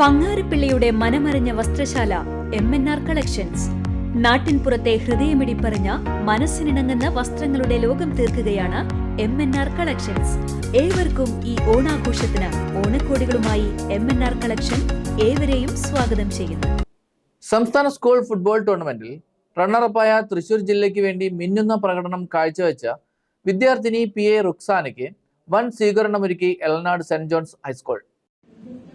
പങ്ങാരപ്പിള്ളിയുടെ മനമറിഞ്ഞ വസ്ത്രശാല M N R collections നാട്ടിൻപുറത്തെ ഹൃദയമിടിപ്പറിഞ്ഞ മനസ്സിനിണങ്ങുന്ന വസ്ത്രങ്ങളുടെ ലോകം തീർക്കുകയാണ് എം എൻ ആർ കളക്ഷൻസ് ഏവർക്കും ഈ ഓണാഘോഷത്തിന് ഓണക്കോടികളുമായി എം എൻ ആർ കളക്ഷൻ ഏവരെയും സ്വാഗതം ചെയ്യുന്നു. സംസ്ഥാന സ്കൂൾ ഫുട്ബോൾ ടൂർണമെന്റിൽ റണ്ണറപ്പായ തൃശൂർ ജില്ലയ്ക്ക് വേണ്ടി മിന്നുന്ന പ്രകടനം കാഴ്ചവെച്ച വിദ്യാർത്ഥിനി പി എ റുക്സാനയ്ക്ക് വൻ സ്വീകരണമൊരുക്കി Elanad Saint John's high school.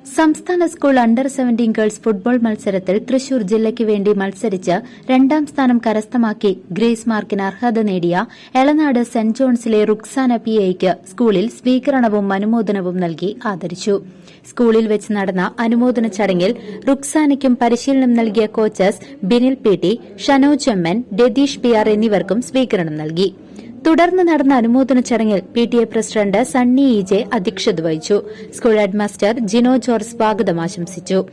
സംസ്ഥാന school under seventeen girls football മത്സരത്തിൽ തൃശൂർ ജില്ലയ്ക്ക് വേണ്ടി മത്സരിച്ച് രണ്ടാം സ്ഥാനം കരസ്ഥമാക്കി ഗ്രേസ് മാർക്കിന് അർഹത നേടിയ എളനാട് സെന്റ് ജോൺസിലെ റുക്സാന പി ഐക്ക് സ്കൂളിൽ സ്വീകരണവും അനുമോദനവും നൽകി ആദരിച്ചു. സ്കൂളിൽ വെച്ച് നടന്ന അനുമോദന ചടങ്ങിൽ റുക്സാനയ്ക്കും പരിശീലനം നൽകിയ coaches Binil P T Shanoj N Ratheesh എന്നിവർക്കും സ്വീകരണം നൽകി. തുടർന്ന് നടന്ന അനുമോദന ചടങ്ങിൽ P T A president Sunny E J അധ്യക്ഷത വഹിച്ചു. സ്കൂൾ ഹെഡ്മാസ്റ്റർ ജിനോ ജോർജ് സ്വാഗതം ആശംസിച്ചു.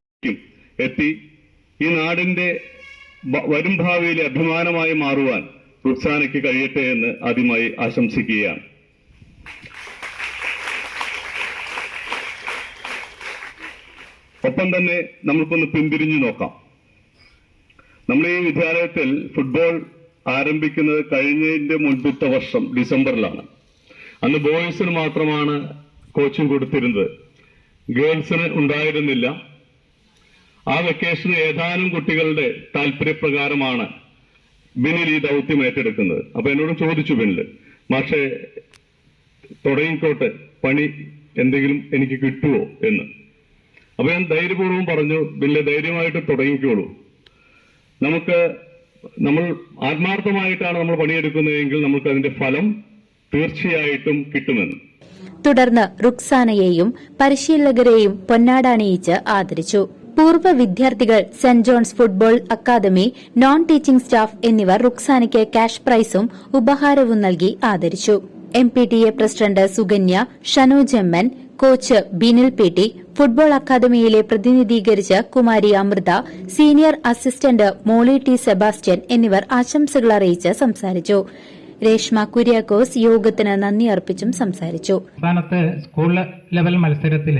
എത്തി. ഈ നാടിന്റെ വരും ഭാവിയിലെ അഭിമാനമായി മാറുവാൻ റുക്സാനയ്ക്ക് കഴിയട്ടെ എന്ന് ആദ്യമായി ആശംസിക്കുകയാണ്. ഒപ്പം തന്നെ നമുക്കൊന്ന് പിന്തിരിഞ്ഞു നോക്കാം. നമ്മുടെ ഈ വിദ്യാലയത്തിൽ ഫുട്ബോൾ ആരംഭിക്കുന്നത് കഴിഞ്ഞതിന്റെ മുൻപത്തെ വർഷം ഡിസംബറിലാണ്. അന്ന് ബോയ്സിന് മാത്രമാണ് കോച്ചിങ് കൊടുത്തിരുന്നത്. ഗേൾസിന് ഉണ്ടായിരുന്നില്ല. ആ വെക്കേഷന് ഏതാനും കുട്ടികളുടെ താല്പര്യപ്രകാരമാണ് ബിനിൽ ഈ ദൗത്യം ഏറ്റെടുക്കുന്നത്. അപ്പൊ എന്നോട് ചോദിച്ചു ബിനിൽ പക്ഷേ തുടങ്ങിക്കോട്ടെ പണി എന്തെങ്കിലും എനിക്ക് കിട്ടുമോ എന്ന്? അപ്പൊ ഞാൻ ധൈര്യപൂർവം പറഞ്ഞു ബില്ല് ധൈര്യമായിട്ട് തുടങ്ങിക്കോളൂ. നമുക്ക് നമ്മൾ ആത്മാർത്ഥമായിട്ടാണ് നമ്മൾ പണിയെടുക്കുന്നതെങ്കിൽ നമുക്ക് അതിന്റെ ഫലം തീർച്ചയായിട്ടും കിട്ടുമെന്ന്. തുടർന്ന് റുക്സാനയെയും പരിശീലകരെയും പൊന്നാടണിയിച്ച് ആദരിച്ചു. പൂർവ വിദ്യാർത്ഥികൾ Saint John's football academy non teaching staff എന്നിവർ റുക്സാനയ്ക്ക് ക്യാഷ് പ്രൈസും ഉപഹാരവും നൽകി ആദരിച്ചു. M P T A president Sukanya Shanoj N coach Binil P T football അക്കാദമിയിലെ പ്രതിനിധീകരിച്ച് Kumari Amritha senior assistant Molly T Sebastian എന്നിവർ ആശംസകൾ അറിയിച്ച് സംസാരിച്ചു. രേഷ്മ കുര്യാക്കോസ് യോഗത്തിന് നന്ദി അർപ്പിച്ചും സംസാരിച്ചു. സംസ്ഥാനത്ത് സ്കൂൾ ലെവൽ മത്സരത്തിൽ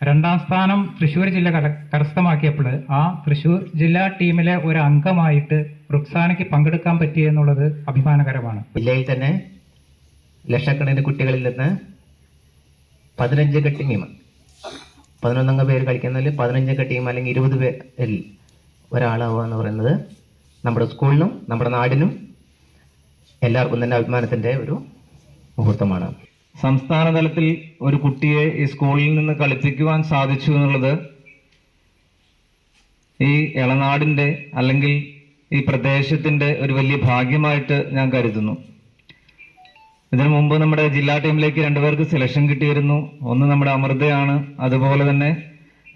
രണ്ടാം സ്ഥാനം തൃശൂർ ജില്ല കരസ്ഥമാക്കിയപ്പോൾ ആ തൃശൂർ ജില്ലാ ടീമിലെ ഒരു അംഗമായിട്ട് റുക്സാനയ്ക്ക് പങ്കെടുക്കാൻ പറ്റി എന്നുള്ളത് അഭിമാനകരമാണ്. ജില്ലയിൽ തന്നെ ലക്ഷക്കണക്കിന് കുട്ടികളിൽ നിന്ന് പതിനഞ്ചംഗ ടീം പതിനൊന്നംഗ പേര് കളിക്കുന്നതിൽ പതിനഞ്ചംഗ ടീം അല്ലെങ്കിൽ ഇരുപത് പേരിൽ ഒരാളാവുക എന്ന് പറയുന്നത് നമ്മുടെ സ്കൂളിനും നമ്മുടെ നാടിനും എല്ലാവർക്കും തന്നെ അഭിമാനത്തിന്റെ ഒരു മുഹൂർത്തമാണ്. സംസ്ഥാന തലത്തിൽ ഒരു കുട്ടിയെ ഈ സ്കൂളിൽ നിന്ന് കളിപ്പിക്കുവാൻ സാധിച്ചു എന്നുള്ളത് ഈ ഇളനാടിന്റെ അല്ലെങ്കിൽ ഈ പ്രദേശത്തിന്റെ ഒരു വലിയ ഭാഗ്യമായിട്ട് ഞാൻ കരുതുന്നു. ഇതിനു മുമ്പ് നമ്മുടെ ജില്ലാ ടീമിലേക്ക് രണ്ടുപേർക്ക് സെലക്ഷൻ കിട്ടിയിരുന്നു. ഒന്ന് നമ്മുടെ അമൃതയാണ്. അതുപോലെ തന്നെ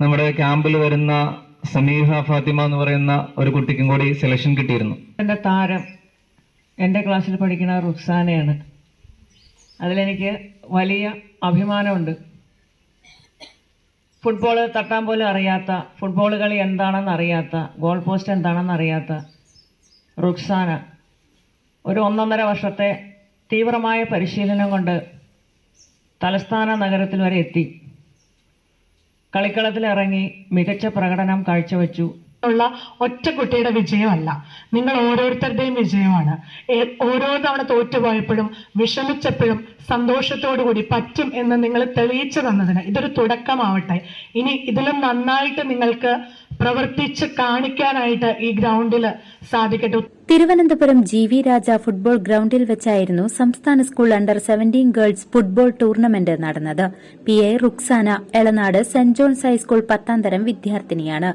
നമ്മുടെ ക്യാമ്പിൽ വരുന്ന സമീഹ ഫാത്തിമ എന്ന് പറയുന്ന ഒരു കുട്ടിക്കും കൂടി സെലക്ഷൻ കിട്ടിയിരുന്നു. എന്റെ താരം എന്റെ ക്ലാസ്സിൽ പഠിക്കുന്ന റുക്സാനയാണ്. അതിലെനിക്ക് വലിയ അഭിമാനമുണ്ട്. ഫുട്ബോൾ തട്ടാൻ പോലും അറിയാത്ത ഫുട്ബോൾ കളി എന്താണെന്ന് അറിയാത്ത ഗോൾ പോസ്റ്റ് എന്താണെന്ന് അറിയാത്ത റുക്സാന ഒരു ഒന്നൊന്നര വർഷത്തെ തീവ്രമായ പരിശീലനം കൊണ്ട് തലസ്ഥാന നഗരത്തിൽ വരെ എത്തി. കളിക്കളത്തിലിറങ്ങി മികച്ച പ്രകടനം കാഴ്ചവെച്ചു. ഉള്ള ഒറ്റ കുട്ടിയുടെ വിജയമല്ല നിങ്ങൾ ഓരോരുത്തരുടെയും വിജയമാണ്. ഓരോ തവണ തോറ്റുപോയപ്പോഴും വിഷമിച്ചപ്പോഴും സന്തോഷത്തോടു കൂടി പറ്റും എന്ന് നിങ്ങൾ തെളിയിച്ചു തന്നതിന് ഇതൊരു തുടക്കമാവട്ടെ. ഇനി ഇതിലും നന്നായിട്ട് നിങ്ങൾക്ക് പ്രവർത്തിച്ച് കാണിക്കാനായിട്ട് ഈ ഗ്രൗണ്ടിൽ സാധിക്കട്ടെ. Thiruvananthapuram G V Raja football ഗ്രൌണ്ടിൽ വെച്ചായിരുന്നു സംസ്ഥാന school under seventeen girls football tournament നടന്നത്. P A Ruksana Elanad Saint John's high school പത്താം തരം വിദ്യാർത്ഥിനിയാണ്.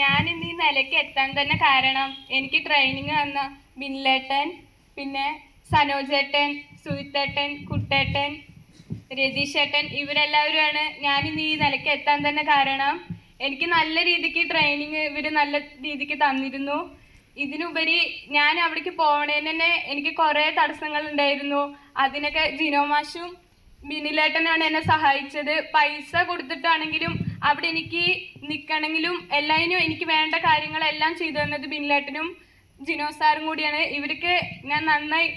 ഞാൻ ഇന്ന് ഈ നിലയ്ക്ക് എത്താൻ തന്നെ കാരണം എനിക്ക് ട്രെയിനിങ് തന്ന ബിൻലേട്ടൻ പിന്നെ സനോജേട്ടൻ സുഹിത്തേട്ടൻ കുട്ടേട്ടൻ രതീഷേട്ടൻ ഇവരെല്ലാവരുമാണ് ഞാൻ ഇന്ന് ഈ നിലയ്ക്ക് എത്താൻ തന്നെ കാരണം എനിക്ക് നല്ല രീതിക്ക് ട്രെയിനിങ് ഇവർ നല്ല രീതിക്ക് തന്നിരുന്നു. ഇതിനുപരി ഞാൻ അവിടേക്ക് പോകണേന് തന്നെ എനിക്ക് കുറേ തടസ്സങ്ങൾ ഉണ്ടായിരുന്നു അതിനൊക്കെ ജിനോമാഷും ബിനിലേട്ടനാണ് എന്നെ സഹായിച്ചത്. പൈസ കൊടുത്തിട്ടാണെങ്കിലും അവിടെ എനിക്ക് നിൽക്കണമെങ്കിലും എല്ലാതിനും എനിക്ക് വേണ്ട കാര്യങ്ങളെല്ലാം ചെയ്തു തന്നത് ബിനിലേട്ടനും ജിനോ സാറും കൂടിയാണ്. ഇവർക്ക് ഞാൻ നന്നായി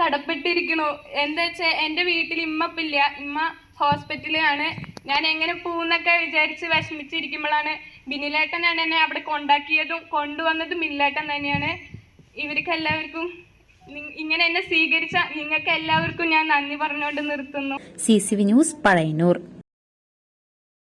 കടപ്പെട്ടിരിക്കണു. എന്താ വെച്ചാൽ എന്റെ വീട്ടിൽ ഇമ്മപ്പില്ല ഇമ്മ ഹോസ്പിറ്റലിലാണ്. ഞാൻ എങ്ങനെ പോകുന്നൊക്കെ വിചാരിച്ച് വിഷമിച്ചിരിക്കുമ്പോഴാണ് ബിനിലേട്ടനാണ് എന്നെ അവിടെ കൊണ്ടാക്കിയതും കൊണ്ടുവന്നതും ബിനിലേട്ടൻ തന്നെയാണ്. ഇവർക്ക് എല്ലാവർക്കും ഇങ്ങനെ എന്നെ സ്വീകരിച്ച നിങ്ങൾക്ക് എല്ലാവർക്കും ഞാൻ നന്ദി പറഞ്ഞുകൊണ്ട് നിർത്തുന്നു. C C V news Pazhayannur.